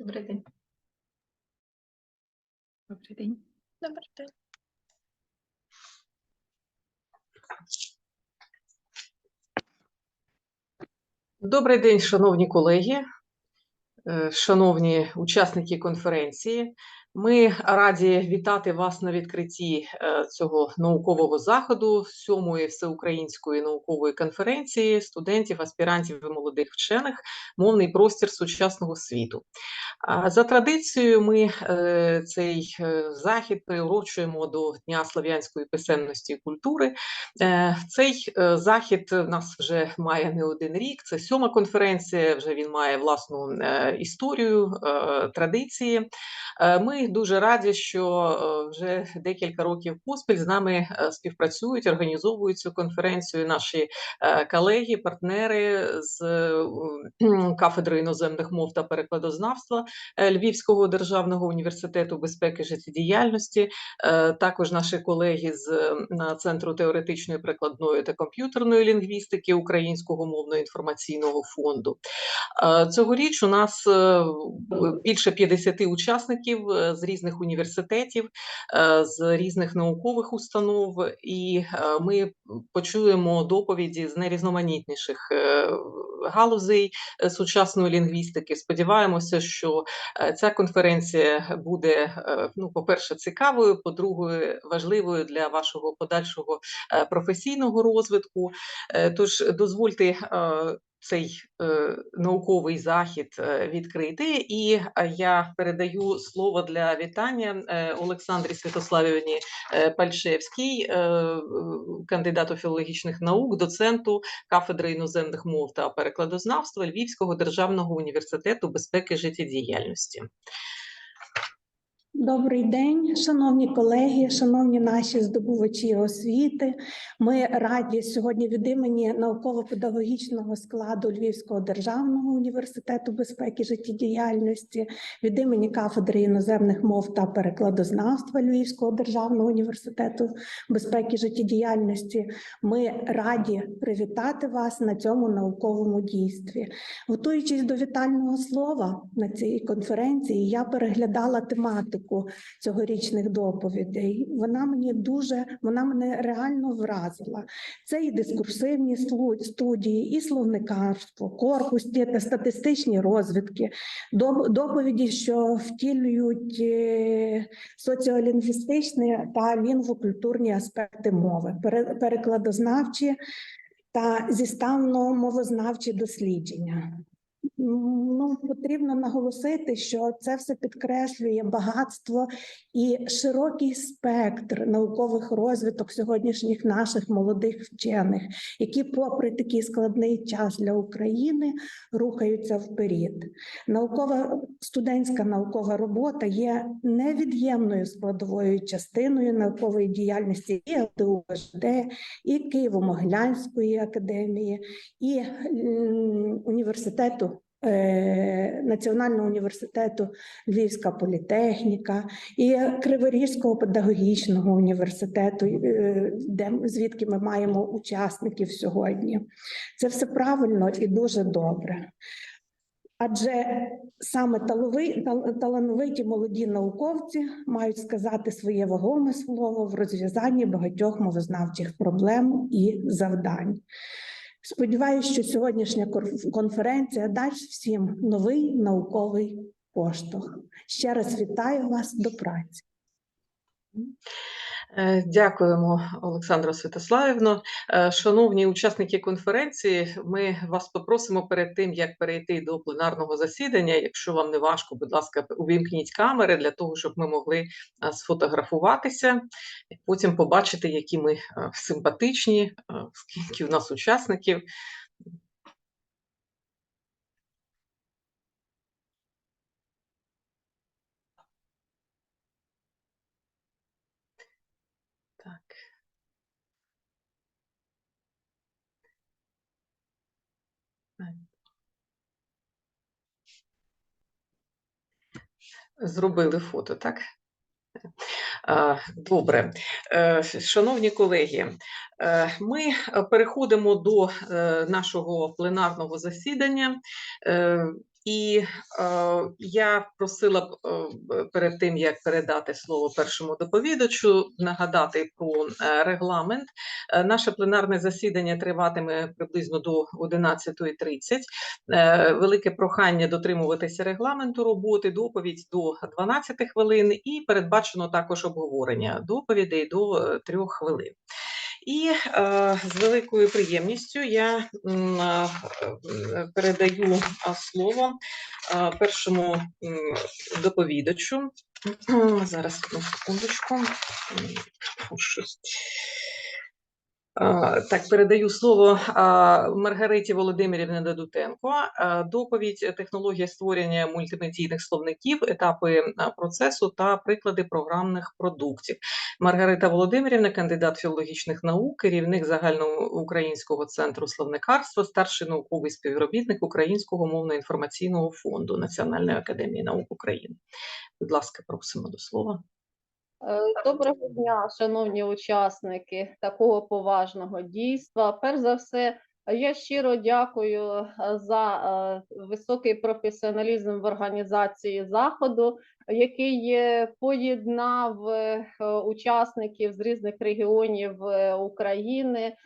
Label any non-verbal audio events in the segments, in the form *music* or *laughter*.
Добрий день. Добрий день. Добрий день. Добрий день, шановні колеги, е, шановні учасники конференції. Ми раді вітати вас на відкритті е, цього наукового заходу, сьомої всеукраїнської наукової конференції студентів, аспірантів і молодих вчених мовний простір сучасного світу. За традицією, ми е, цей е, захід приурочуємо до Дня слов'янської писемності і культури. Цей захід в нас вже має не один рік. Це сьома конференція. Вже він має власну історію, традиції. Е, Дуже раді, що е, вже декілька років поспіль з нами е, співпрацюють, організовують цю конференцію наші е, колеги, партнери з кафедри іноземних мов та перекладознавства Львівського державного університету безпеки життєдіяльності, також наші колеги з Центру теоретичної прикладної та комп'ютерної лінгвістики Українського мовно-інформаційного фонду. Цьогоріч у нас більше 50 учасників з різних університетів, е, з різних наукових установ, і е, ми почуємо доповіді з найрізноманітніших е, галузей сучасної лінгвістики. Сподіваємося, що ця конференція буде, ну, по-перше, цікавою, по-друге, важливою для вашого подальшого професійного розвитку. Тож дозвольте цей е, науковий захід е, відкрити, і е, я передаю слово для вітання Олександрі Святославівні Пальшевській, кандидату філологічних наук, доценту кафедри іноземних мов та перекладознавства Львівського державного університету безпеки життєдіяльності. Добрий день, шановні колеги, шановні наші здобувачі освіти. Ми раді сьогодні від імені науково-педагогічного складу Львівського державного університету безпеки життєдіяльності, від імені кафедри іноземних мов та перекладознавства Львівського державного університету безпеки життєдіяльності. Ми раді привітати вас на цьому науковому дійстві. Готуючись до вітального слова на цій конференції, я переглядала тематику цьогорічних доповідей. Вона мені дуже, вона мене реально вразила. Це і дискурсивні студії, і словникарство, корпусні та статистичні розвідки, доповіді, що втілюють е, соціолінгвістичні та лінгвокультурні аспекти мови, пере- перекладознавчі та зіставно-мовознавчі дослідження. Ну, потрібно наголосити, що це все підкреслює багатство і широкий спектр наукових розвиток сьогоднішніх наших молодих вчених, які, попри такий складний час для України, рухаються вперед. Наукова студентська наукова робота є невід'ємною складовою частиною наукової діяльності і ЛТУ-ВЖД, і Києво-Могилянської академії, і університету. Е, Національного університету Львівська політехніка і Криворізького педагогічного університету, е, де звідки ми маємо учасників сьогодні. Це все правильно і дуже добре. Адже саме талановиті молоді науковці мають сказати своє вагоме слово в розв'язанні багатьох мовознавчих проблем і завдань. Сподіваюся, що сьогоднішня конференція дасть всім новий науковий поштовх. Ще раз вітаю вас до праці. Е, Дякуємо, Олександра Святославівно. Е, Шановні учасники конференції, ми вас попросимо перед тим, як перейти до пленарного засідання. Якщо вам не важко, будь ласка, увімкніть камери для того, щоб ми могли е, сфотографуватися, потім побачити, які ми симпатичні, скільки у нас учасників. Зробили фото, так? Добре, Е, шановні колеги, е, ми переходимо до е, нашого пленарного засідання. Е, І е, я просила б е, перед тим, як передати слово першому доповідачу, нагадати про е, регламент. Е, Наше пленарне засідання триватиме приблизно до 11.30. Е, Велике прохання дотримуватися регламенту роботи, доповідь до 12 хвилин, і передбачено також обговорення доповідей до 3 хвилин. І е, з великою приємністю я е, е, передаю слово першому доповідачу. Зараз одну секундочку. Щось. Так, передаю слово Маргариті Володимирівні Дадутенко. Доповідь технологія створення мультимедійних словників, етапи процесу та приклади програмних продуктів. Маргарита Володимирівна, кандидат філологічних наук, керівник загальноукраїнського центру словникарства, старший науковий співробітник Українського мовно-інформаційного фонду Національної академії наук України. Будь ласка, просимо до слова. Е, Доброго дня, шановні учасники такого поважного дійства. Перш за все, я щиро дякую е, за е, високий професіоналізм в організації заходу, який поєднав учасників з різних регіонів України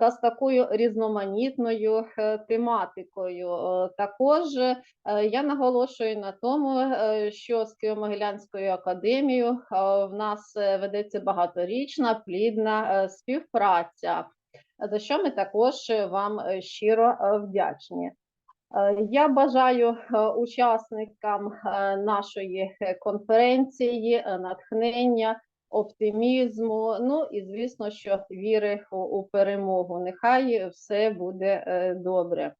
та з такою різноманітною е, тематикою. Е, Також е, я наголошую на тому, е, що з Києво-Могилянською академією е, в нас е, ведеться багаторічна плідна е, співпраця, за що ми також е, вам е, щиро е, вдячні. Е, Я бажаю е, учасникам е, нашої е, конференції е, натхнення, оптимізму. Ну і звісно, що віри у, перемогу. Нехай все буде е, добре. Е,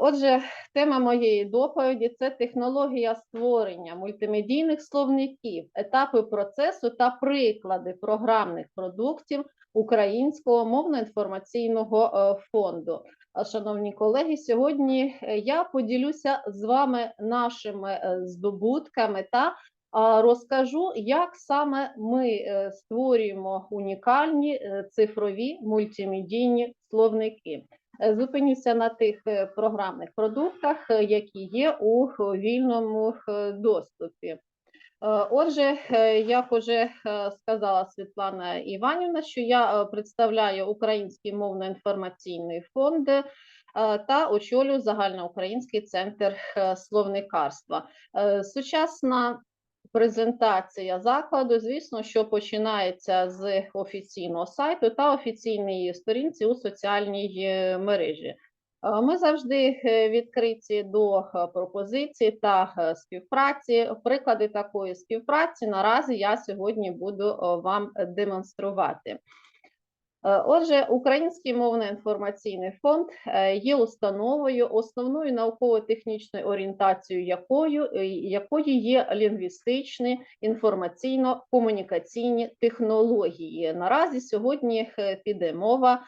Отже, тема моєї доповіді це технологія створення мультимедійних словників, етапи процесу та приклади програмних продуктів Українського мовно-інформаційного е, фонду. Шановні колеги, сьогодні я поділюся з вами нашими здобутками та розкажу, як саме ми е, створюємо унікальні е, цифрові мультимедійні словники. Е, Зупинюся на тих програмних продуктах, які є у вільному доступі. Отже, як уже сказала Світлана Іванівна, що я представляю Український мовно-інформаційний фонд та очолюю загальноукраїнський центр словникарства. Сучасна презентація закладу, звісно, що починається з офіційного сайту та офіційної сторінці у соціальній е, мережі. Е, Ми завжди е, відкриті до пропозицій та співпраці. Приклади такої співпраці наразі я сьогодні буду вам демонструвати. Е, Отже, Український мовно-інформаційний фонд е, є установою, основною науково-технічною орієнтацією якою, е, якої є лінгвістичні інформаційно-комунікаційні технології. Наразі сьогодні піде мова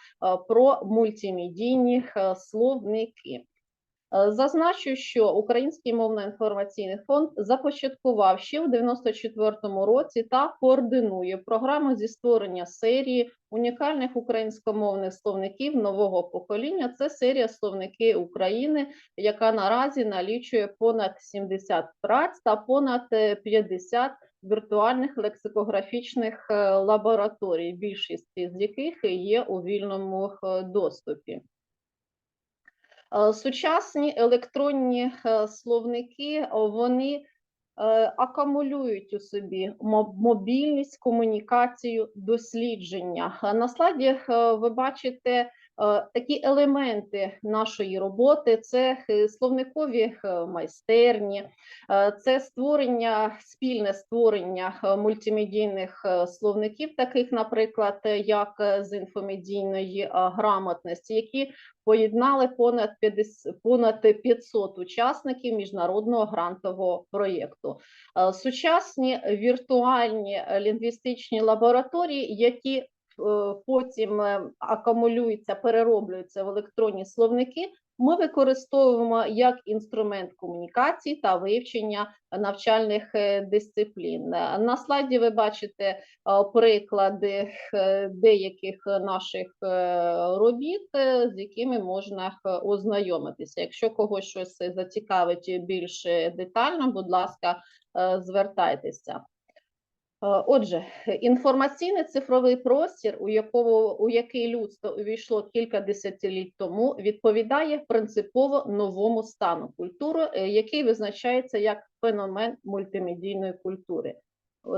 про мультимедійні словники. Е, Зазначу, що Український мовно-інформаційний фонд започаткував ще в 94-му році та координує програму зі створення серії унікальних українськомовних словників нового покоління. Це серія словники України, яка наразі налічує понад 70 праць та понад е, 50 віртуальних лексикографічних е, лабораторій, більшість з яких є у вільному е, доступі. Е, Сучасні електронні е, словники вони е, акумулюють у собі мобільність, комунікацію, дослідження. На слайді ви бачите такі елементи нашої роботи: це е, словникові е, майстерні, е, це створення, спільне створення е, мультимедійних е, словників, таких, наприклад, е, як е, з інфомедійної е, грамотності, які поєднали понад 50, понад 500 учасників міжнародного грантового проєкту. Е, Сучасні віртуальні е, лінгвістичні лабораторії, які е, потім е, акумулюються, перероблюються в електронні словники, ми використовуємо як інструмент комунікації та вивчення навчальних е, дисциплін. Е, На слайді ви бачите е, приклади е, деяких наших е, робіт, е, з якими можна е, ознайомитися. Якщо когось щось зацікавить більш детально, будь ласка, е, звертайтеся. Е, Отже, інформаційний цифровий простір, у якого у який людство увійшло кілька десятиліть тому, відповідає принципово новому стану культури, е, який визначається як феномен мультимедійної культури.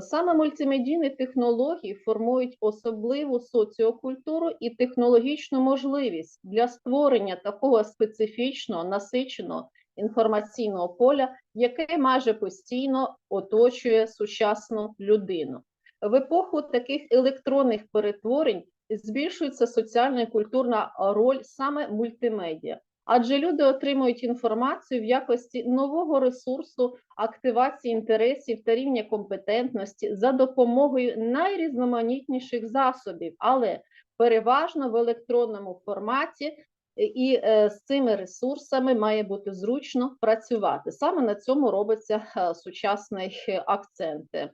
Саме мультимедійні технології формують особливу соціокультуру і технологічну можливість для створення такого специфічного насиченого інформаційного поля, яке майже постійно оточує сучасну людину. В епоху таких електронних перетворень збільшується соціальна і культурна роль саме мультимедіа, адже люди отримують інформацію в якості нового ресурсу активації інтересів та рівня компетентності за допомогою найрізноманітніших засобів, але переважно в електронному форматі і е, з цими ресурсами має бути зручно працювати. Саме на цьому робиться е, сучасний акцент. Е,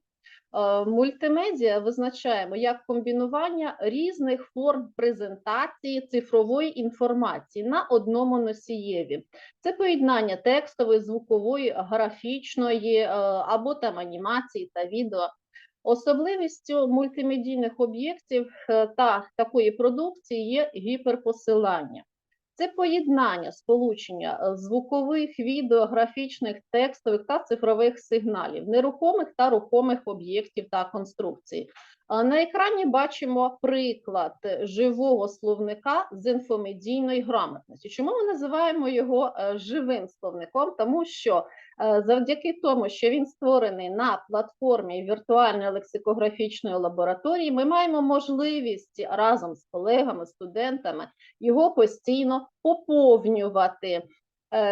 Мультимедіа визначаємо як комбінування різних форм презентації цифрової інформації на одному носієві. Це поєднання текстової, звукової, графічної або там анімації та відео. Особливістю мультимедійних об'єктів та такої продукції є гіперпосилання. Це поєднання сполучення е, звукових, відео, графічних, текстових та цифрових сигналів, нерухомих та рухомих об'єктів та конструкцій. На екрані бачимо приклад живого словника з інфомедійної грамотності. Чому ми називаємо його е, живим словником? Тому що е, завдяки тому, що він створений на платформі віртуальної лексикографічної лабораторії, ми маємо можливість разом з колегами, студентами його постійно поповнювати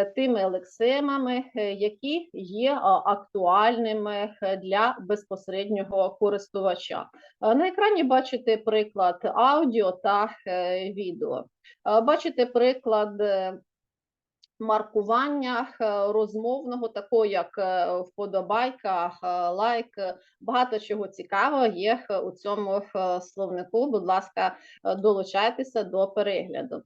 тими лексемами, е, які є актуальними е, для безпосереднього користувача. Е, На екрані бачите приклад аудіо та е, відео. Е, Бачите приклад е, маркування е, розмовного, такого як е, вподобайка, е, лайк. е, Багато чого цікавого є е, у цьому е, словнику. Будь ласка, е, долучайтеся до перегляду.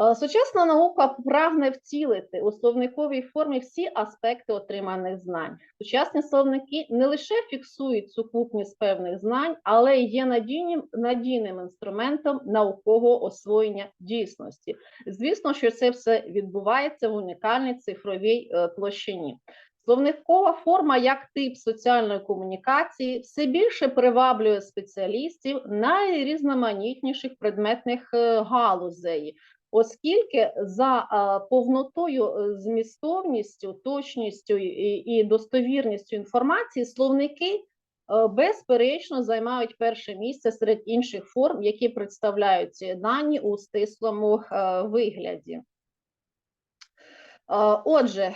Е, Сучасна наука прагне втілити у словниковій формі всі аспекти отриманих знань. Сучасні словники не лише фіксують сукупність певних знань, але є надійним, надійним інструментом наукового освоєння дійсності. Звісно, що це все відбувається в унікальній цифровій е, площині. Словникова форма як тип соціальної комунікації все більше приваблює спеціалістів найрізноманітніших предметних е, галузей, оскільки за повнотою, е, змістовністю, точністю і, достовірністю інформації словники е, безперечно займають перше місце серед інших форм, які представляють ці дані у стислому е, вигляді. Отже,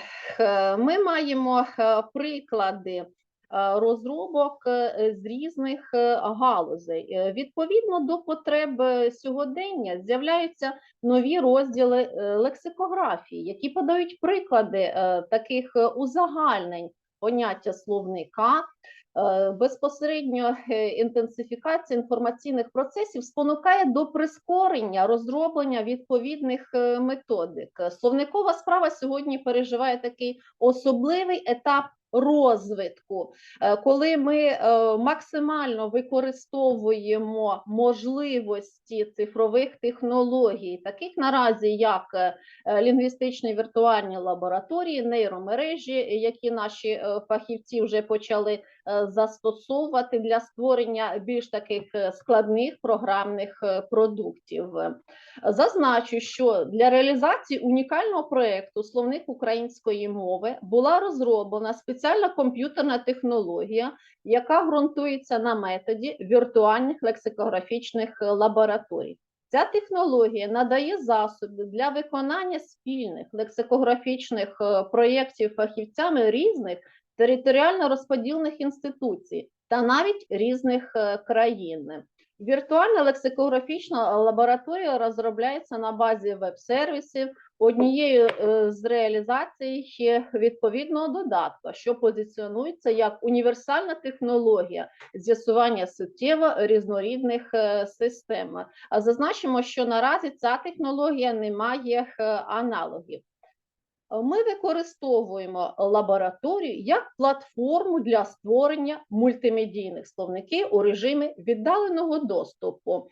ми маємо приклади розробок е, з різних е, галузей. Е, Відповідно до потреб е, сьогодення з'являються нові розділи е, лексикографії, які подають приклади е, таких е, узагальнень поняття словника. Е, Безпосередньо е, інтенсифікація інформаційних процесів спонукає до прискорення розроблення відповідних е, методик. Е, Словникова справа сьогодні переживає такий особливий етап розвитку, е, коли ми е, максимально використовуємо можливості цифрових технологій, таких наразі як е, лінгвістичні віртуальні лабораторії, нейромережі, які наші фахівці вже почали застосовувати для створення більш таких е, складних програмних е, продуктів. Е, Зазначу, що для реалізації унікального проєкту словник української мови була розроблена спеціальна комп'ютерна технологія, яка ґрунтується на методі віртуальних лексикографічних е, лабораторій. Ця технологія надає засоби для виконання спільних лексикографічних е, проєктів фахівцями різних територіально розподілених інституцій, та навіть різних е, країн. Віртуальна лексикографічна лабораторія розробляється на базі веб-сервісів. Однією е, з реалізацій є відповідного додатка, що позиціонується як універсальна технологія з'ясування суттєво різнорідних е, систем. А зазначимо, що наразі ця технологія не має аналогів. Е, Ми використовуємо лабораторію як платформу для створення мультимедійних словників у режимі віддаленого доступу.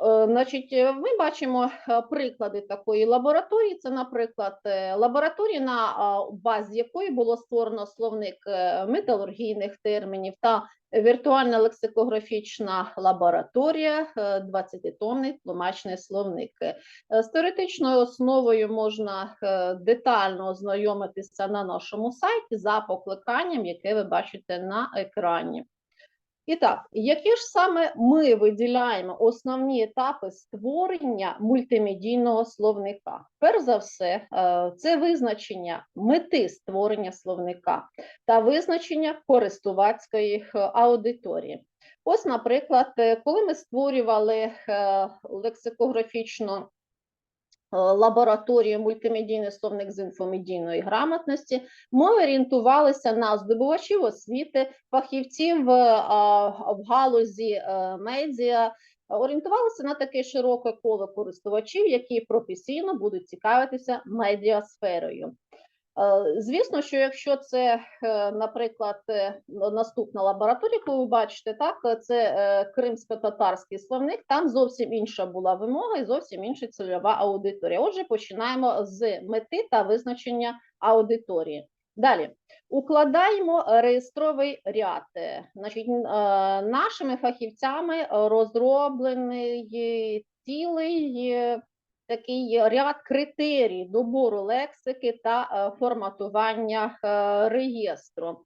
Е, Значить, е, ми бачимо е, приклади такої лабораторії. Це, наприклад, лабораторія, на базі якої було створено словник металургійних термінів та віртуальна лексикографічна лабораторія, 20-томний тлумачний словник. З теоретичною основою можна детально ознайомитися на нашому сайті за покликанням, яке ви бачите на екрані. І так, які ж саме ми виділяємо основні етапи створення мультимедійного словника? Перш за все, е, це визначення мети створення словника та визначення користувацької е, аудиторії. Ось, наприклад, е, коли ми створювали лексикографічну е, лабораторію мультимедійний словник з інфомедійної грамотності, ми орієнтувалися на здобувачів освіти, фахівців е, в галузі е, медіа, орієнтувалися на таке широке коло користувачів, які професійно будуть цікавитися медіасферою. Е, Звісно, що якщо це, е, наприклад, е, наступна лабораторія, яку ви бачите, так це кримсько-татарський словник, там зовсім інша була вимога і зовсім інша цільова аудиторія. Отже, починаємо з мети та визначення аудиторії. Далі укладаємо реєстровий ряд. Значить, нашими фахівцями розроблений цілий такий ряд критерій добору лексики та е, форматування е, реєстру.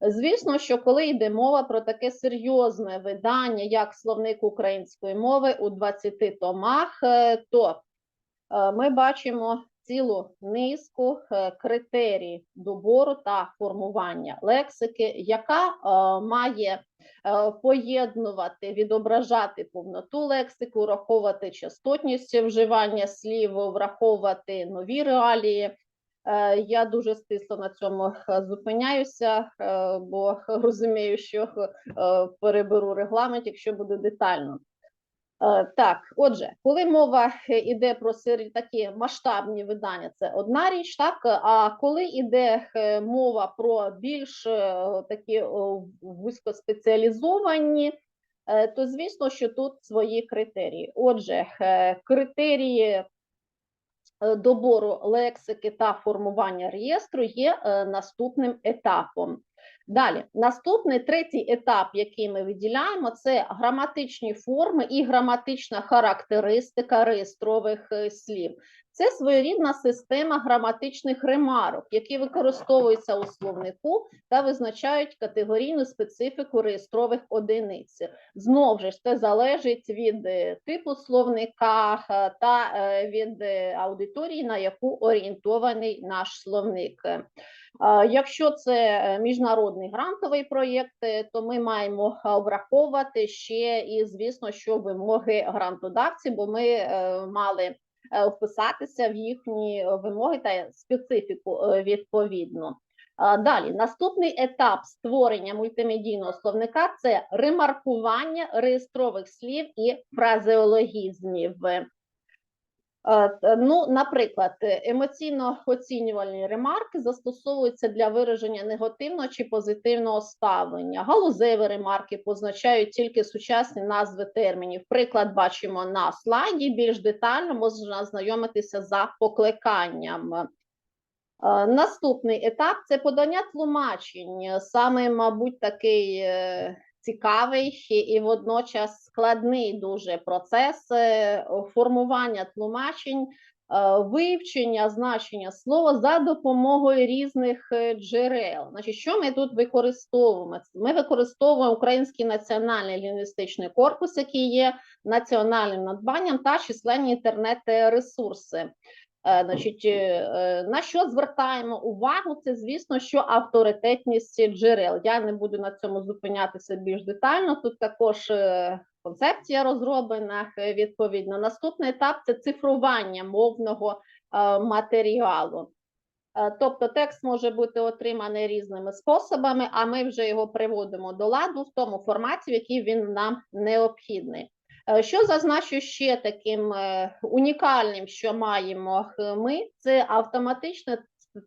Звісно, що коли йде мова про таке серйозне видання, як словник української мови у 20 томах, е, то ми бачимо цілу низку е, критерій добору та формування лексики, яка е, має е, поєднувати, відображати повноту лексику, враховувати частотність вживання слів, враховувати нові реалії. Я дуже стисло на цьому зупиняюся, бо *laughs* розумію, що переберу регламент, якщо буду детально. Е, Так, отже, коли мова йде про такі масштабні видання, це одна річ, так а коли йде е, мова про більш е, такі вузькоспеціалізовані, е, то звісно, що тут свої критерії. Отже, е, критерії е, добору лексики та формування реєстру є е, наступним етапом. Далі, наступний третій етап, який ми виділяємо, це граматичні форми і граматична характеристика реєстрових е, слів. Це своєрідна система граматичних ремарок, які використовуються у словнику та визначають категорійну специфіку реєстрових одиниць. Знову ж це залежить від е, типу словника та е, від е, аудиторії, на яку орієнтований наш словник. Якщо це міжнародний грантовий проєкт, то ми маємо враховувати ще і, звісно, що вимоги грантодавців, бо ми мали вписатися в їхні е, вимоги та специфіку е, відповідно. Далі, наступний етап створення мультимедійного словника це ремаркування реєстрових слів і фразеологізмів. Е, Ну, наприклад, е, емоційно-оцінювальні ремарки застосовуються для вираження негативного чи позитивного ставлення. Галузеві ремарки позначають тільки сучасні назви термінів. Приклад бачимо на слайді. Більш детально можна ознайомитися за покликанням. Е, Наступний етап це подання тлумачень. Саме, мабуть, такий цікавий і- водночас складний дуже процес е, формування тлумачень, е, вивчення значення слова за допомогою різних е, джерел. Значить, що ми тут використовуємо? Ми використовуємо Український національний лінгвістичний корпус, який є національним надбанням, та численні інтернет-ресурси. Е, Значить, е, на що звертаємо увагу? Це звісно, що авторитетність джерел. Я не буду на цьому зупинятися більш детально. Тут також е, концепція розроблена відповідно. Наступний етап це цифрування мовного матеріалу. Тобто текст може бути отриманий різними способами, а ми вже його приводимо до ладу в тому форматі, в який він нам необхідний. Е, Що зазначу ще таким е, унікальним, що маємо ми, це автоматичне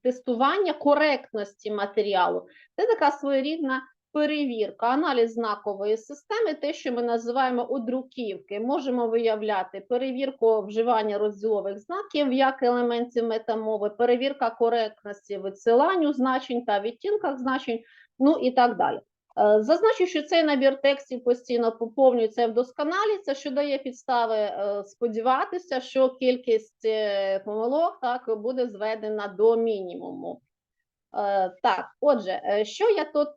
тестування коректності матеріалу. Це така своєрідна перевірка, аналіз знакової системи, те, що ми називаємо одруківки. Можемо виявляти перевірку вживання розділових знаків як елементів метамови, перевірка коректності висиланню значень та відтінках значень, ну і так далі. Е, Зазначу, що цей набір текстів постійно поповнюється і вдосконалюється, що дає підстави е, сподіватися, що кількість е, помилок так буде зведена до мінімуму. Так, отже, що я тут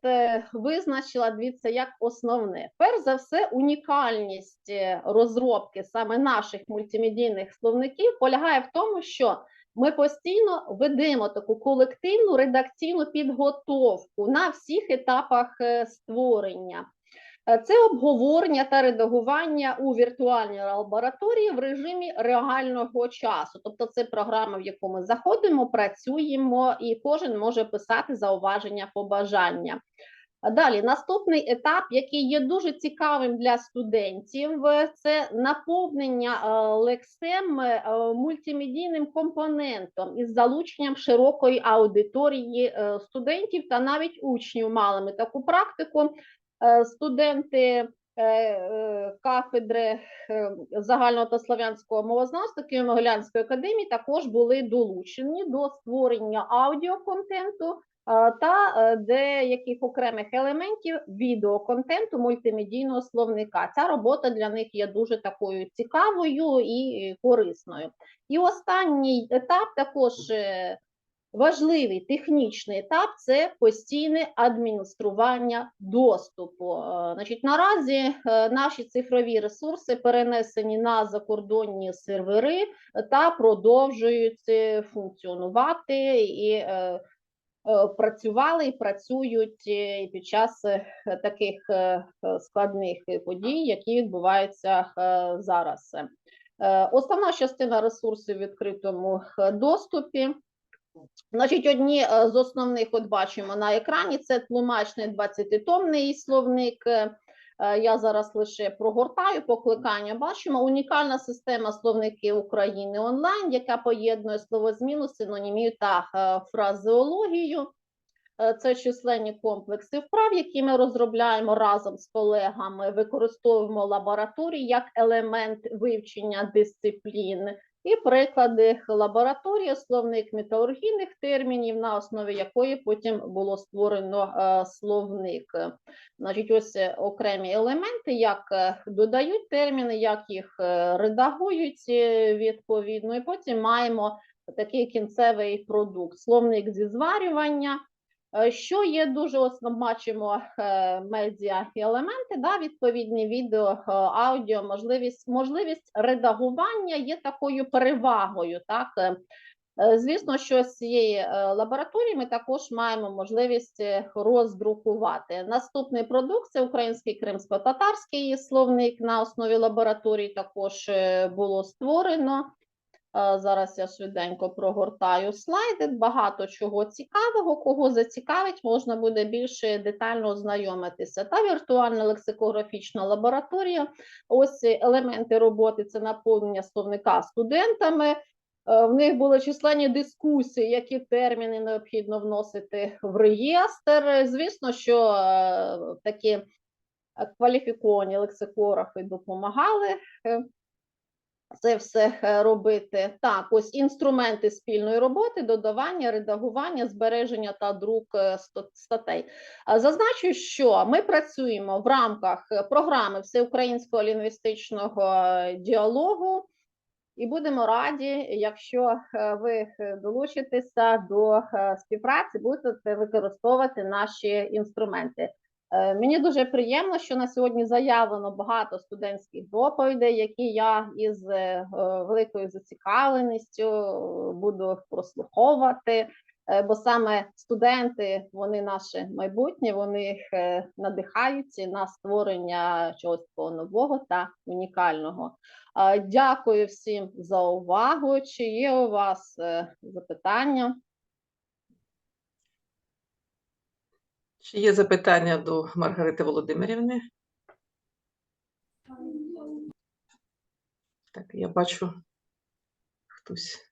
визначила, дивіться, як основне. Перш за все, унікальність розробки саме наших мультимедійних словників полягає в тому, що ми постійно ведемо таку колективну редакційну підготовку на всіх етапах е, створення. Е, Це обговорення та редагування у віртуальній лабораторії в режимі реального часу. Тобто, це програма, в яку ми заходимо, працюємо, і кожен може писати зауваження, побажання. Далі наступний етап, який є дуже цікавим для студентів, е, це наповнення е, лексем е, мультимедійним компонентом із залученням широкої аудиторії студентів та навіть учнів. Мали ми таку практику. Студенти кафедри загального та славянського мовознавства Києво-Могилянської академії також були долучені до створення аудіоконтенту та е, деяких окремих елементів відеоконтенту мультимедійного словника. Ця робота для них є дуже такою цікавою і корисною. І останній етап також е, важливий технічний етап це постійне адміністрування доступу. Е, Значить, наразі наші цифрові ресурси перенесені на закордонні сервери та продовжують функціонувати і працювали і працюють е, під час е, таких е, е, складних е, подій, які відбуваються е, зараз. Е, Основна частина ресурсів в відкритому е, доступі. Значить, одні е, з основних, от бачимо на екрані, це тлумачний 20-томний словник. Е, Я зараз лише прогортаю покликання. Бачимо унікальна система словників України онлайн, яка поєднує словозміну, синонімію та е, фразеологію. Е, Це численні комплекси вправ, які ми розробляємо разом з колегами, використовуємо лабораторії як елемент вивчення дисциплін. І приклади лабораторії, словник металургійних термінів, на основі якої потім було створено е, словник. Значить, ось е, окремі елементи, як е, додають терміни, як їх редагують відповідно, і потім маємо такий кінцевий продукт, словник зі зварювання. Е, Що є дуже основно, бачимо е, медіа і елементи, да, відповідні відео, е, аудіо, можливість, можливість редагування є такою перевагою. Так? Звісно, що з цієї лабораторії ми також маємо можливість роздрукувати. Наступний продукт це український кримсько-татарський словник на основі лабораторії також було створено. Е, Зараз я швиденько прогортаю слайди. Багато чого цікавого. Кого зацікавить, можна буде більше детально ознайомитися. Та віртуальна лексикографічна лабораторія. Ось елементи роботи це наповнення словника студентами. Е, В них були численні дискусії, які терміни необхідно вносити в реєстр. Звісно, що е, такі кваліфіковані лексикографи допомагали це все е, робити. Так, ось інструменти спільної роботи, додавання, редагування, збереження та друк е, статей. Зазначу, що ми працюємо в рамках е, програми всеукраїнського лінгвістичного е, діалогу. І будемо раді, якщо е, ви е, долучитеся до е, співпраці, будете використовувати наші інструменти. Е, Мені дуже приємно, що на сьогодні заявлено багато студентських доповідей, які я із е, е, великою зацікавленістю буду прослуховувати. Бо саме студенти, вони наше майбутнє, вони е, надихаються на створення чогось нового та унікального. Дякую всім за увагу. Чи є у вас запитання? Чи є запитання до Маргарити Володимирівни? Так, я бачу хтось.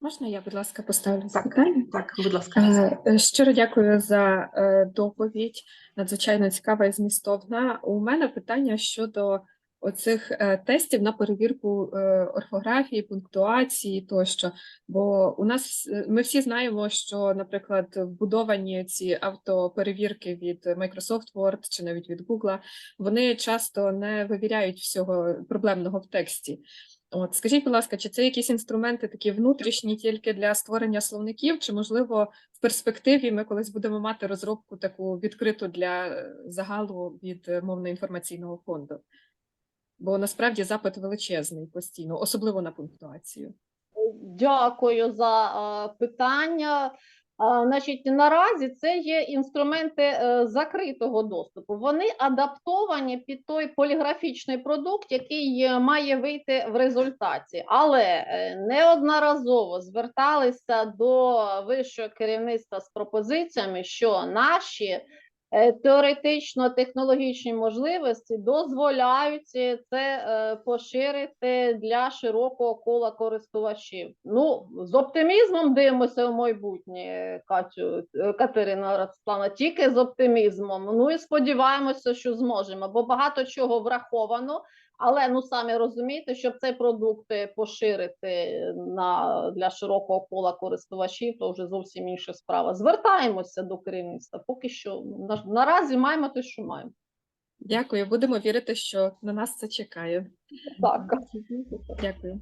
Можна я, будь ласка, поставлю Так. запитання? Так, будь ласка. Е, е, Щиро дякую за е, доповідь. Надзвичайно цікава і змістовна. У мене питання щодо оцих е, тестів на перевірку е, орфографії, пунктуації тощо. Бо у нас ми всі знаємо, що, наприклад, вбудовані ці автоперевірки від Microsoft Word чи навіть від Google, вони часто не вивіряють всього проблемного в тексті. От скажіть, будь ласка, чи це якісь інструменти такі внутрішні тільки для створення словників, чи можливо в перспективі ми колись будемо мати розробку таку відкриту для е, загалу від е, мовно-інформаційного фонду? Бо насправді запит величезний постійно, особливо на пунктуацію. Дякую за питання. Значить, наразі це є інструменти е, закритого доступу. Вони адаптовані під той поліграфічний продукт, який е, має вийти в результаті. Але е, неодноразово зверталися до вищого керівництва з пропозиціями, що наші теоретично-технологічні можливості дозволяють це е, поширити для широкого кола користувачів. Ну, з оптимізмом дивимося в майбутнє, Катю, е, Катерина Ростиславна, тільки з оптимізмом. Ну і сподіваємося, що зможемо, бо багато чого враховано. Але ну самі розумієте, щоб цей продукт е, поширити на для широкого кола користувачів, то вже зовсім інша справа. Звертаємося до керівництва. Поки що на, наразі маємо те, що маємо. Дякую, будемо вірити, що на нас це чекає. Так. Дякую.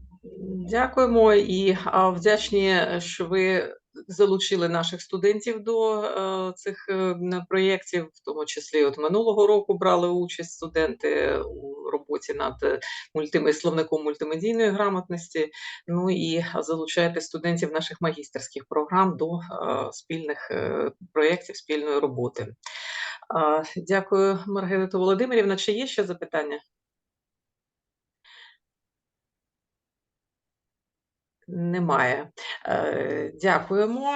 Дякуємо і вдячні, що ви залучили наших студентів до е, цих е, проєктів, в тому числі от минулого року брали участь студенти у роботі над мультими словником мультимедійної грамотності. Ну і залучаєте студентів наших магістерських програм до е, спільних проєктів, спільної роботи. Дякую, Маргарита Володимирівна. Чи є ще запитання? Немає. Е, Дякуємо.